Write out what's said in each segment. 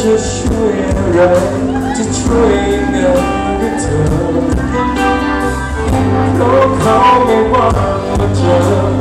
จะช่วยอะไรจะช่วยยังไงกับเธอเพราะเขาไม่ว่างมาเจอ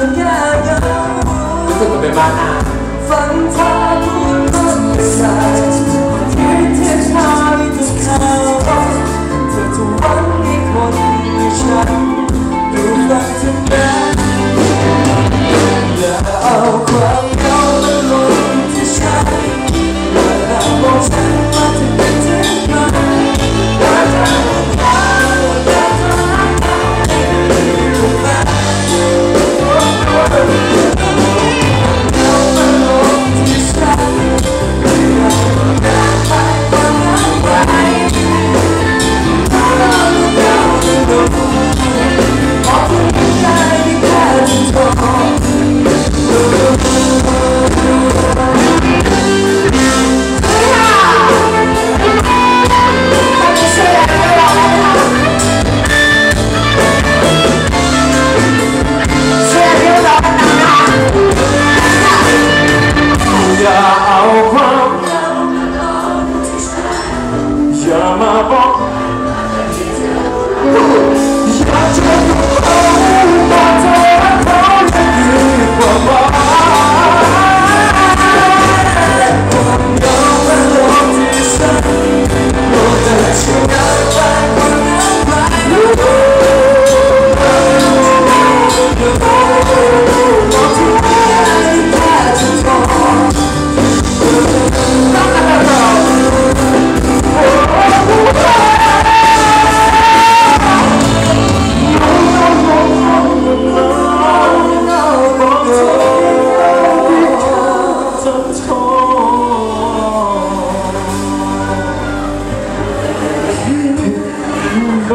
สัญญาณ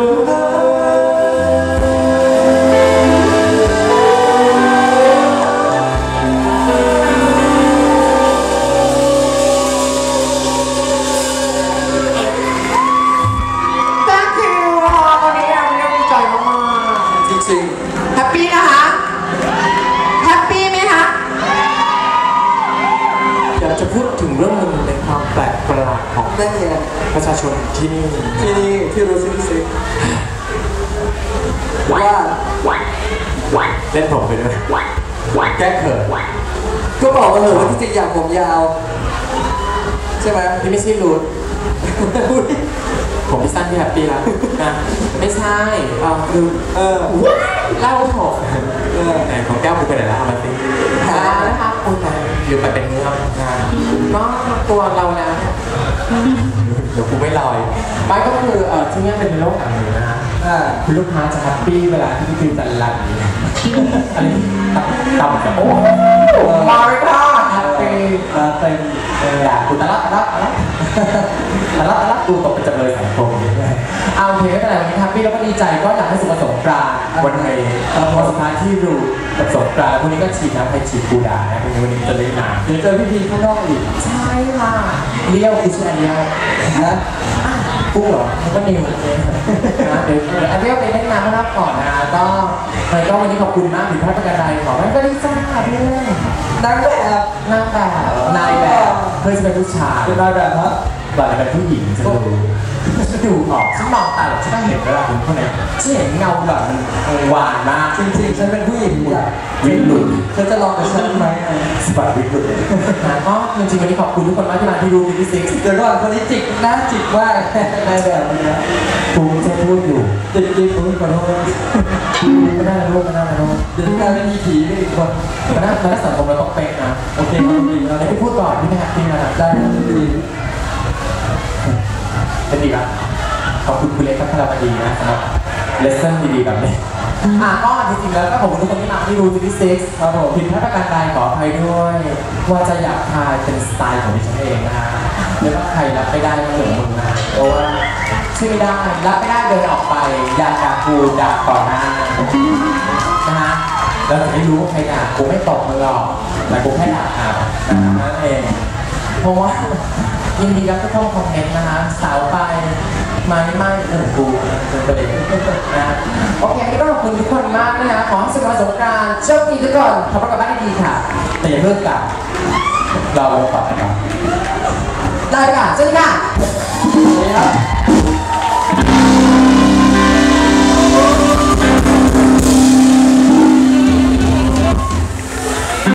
요 ความแปลกประหลาดของนั่นเองประชาชนที่นี่ที่นี่ที่รู้สึกสิว่าเล่นผมไปด้วยแก้เขินก็บอกมาเถอะว่าที่จริงอยากผมยาว ใช่ไหมนี่ไม่ใช่รูทผมพี่สั้นที่แฮปปี้แล้วนะไม่ใช่เออคือเออเล่าผมเออไหนของแก้วกูไปไห ไม่ก็คือเออที่นี่เป็นโลกอันนี้นะฮะอ่าคุณลูกค้าจะแฮปปี้เวลาที่พี่ฟิวจันรันอันนี้ตับตับแบบโอ้มาเลยค่ะแฮปปี้เออเป็นเอออยากกูตะละตะละตะละตะละตะละกูตกเป็นจำเลยสังคมเอาโอเคไม่เป็นไรวันนี้แฮปปี้แล้วก็ดีใจก็อยากให้สุขสงกรานต์วันนี้เราพอสุดท้ายที่รูกับสงกรานต์วันนี้ก็ฉีดน้ำไปฉีดกูด่านะวันนี้วันนี้จะได้น้ำเดี๋ยวเจอพี่พีข้างนอกอีกใช่ค่ะเลี้ยวคือชื่ออันเลี้ยวนะ ปุ๊บเหรอมันก็นิวเลยนะเดี๋ยวเดี๋ยวอันนี้เอาไปเล่นน้ำให้รับก่อนนะก็มันก็วันนี้ขอบคุณมากถึงพระประกันใดขอให้ก็ได้ทราบเรื่องนางแบบนางแบบนายแบบเพื่อจะเป็นผู้ชายเป็นนายแบบฮะแบบเป็นผู้หญิงจะรู้ ฉันดูออกฉันมองตาหรอกฉันก็เห็นเวลาคุณคนไหนฉันเห็นเงาหล่อนมันหวานมากจริงๆฉันเป็นผู้หญิงอยากวินหลุดเธอจะลองกับฉันไหมสปาร์วินหลุดเลยนะก็จริงๆวันนี้ขอบคุณทุกคนมากที่มาที่ดูมินิซิกเดี๋ยวก่อนคนนี้จิกหน้าจิกมากในแบบนี้นะภูมิใจพูดอยู่จิกจิกผมขอโทษไม่ได้นะลูกไม่ได้นะลูกเดี๋ยวกลายเป็นมีผีไปอีกคนมันน่ามันน่าสังคมเราต้องเป๊ะนะโอเคครับดีแล้วอะไรที่พูดก่อนพี่แม่พี่นะได้ครับดี เป็นดีปะขอบคุณคุณเล็กพัฒนาบดีนะสำหรับเลสเซ่นดีๆแบบนี้อะก็จริงๆแล้วก็ขอบคุณทุกคนที่มาที่ดูมินิซิกครับผมผิดพลาดประการใดขออภัยด้วย ว่าจะอยากทายเป็นสไตล์ของดิฉันเองนะฮะแล้วก็ใครรับไม่ได้ก็เหมือนมึงนะเพราะว่าช่วยไม่ได้รับไม่ได้เดินออกไป อยากด่ากูด่าต่อหน้านะฮะแล้วถึงได้รู้ว่าใครด่ากูไม่ตบมึงหรอกแต่กูแค่ด่าเอานั่นเองเพราะว่า ยินดีรับทุกข้อคอมเมนต์นะฮะสาวไปไม่ไม่เออกูเป็นประเด็นนะโอเควันนี้ก็ขอบคุณทุกคนมากนะฮะขอให้สุขภาพสงกรานต์โชคดีทุกคนขับรถกลับบ้านดีๆค่ะ แต่อย่าเพิ่งกลับเราไปต่อกันก่อนได้ค่ะสวัสดีค่ะครับ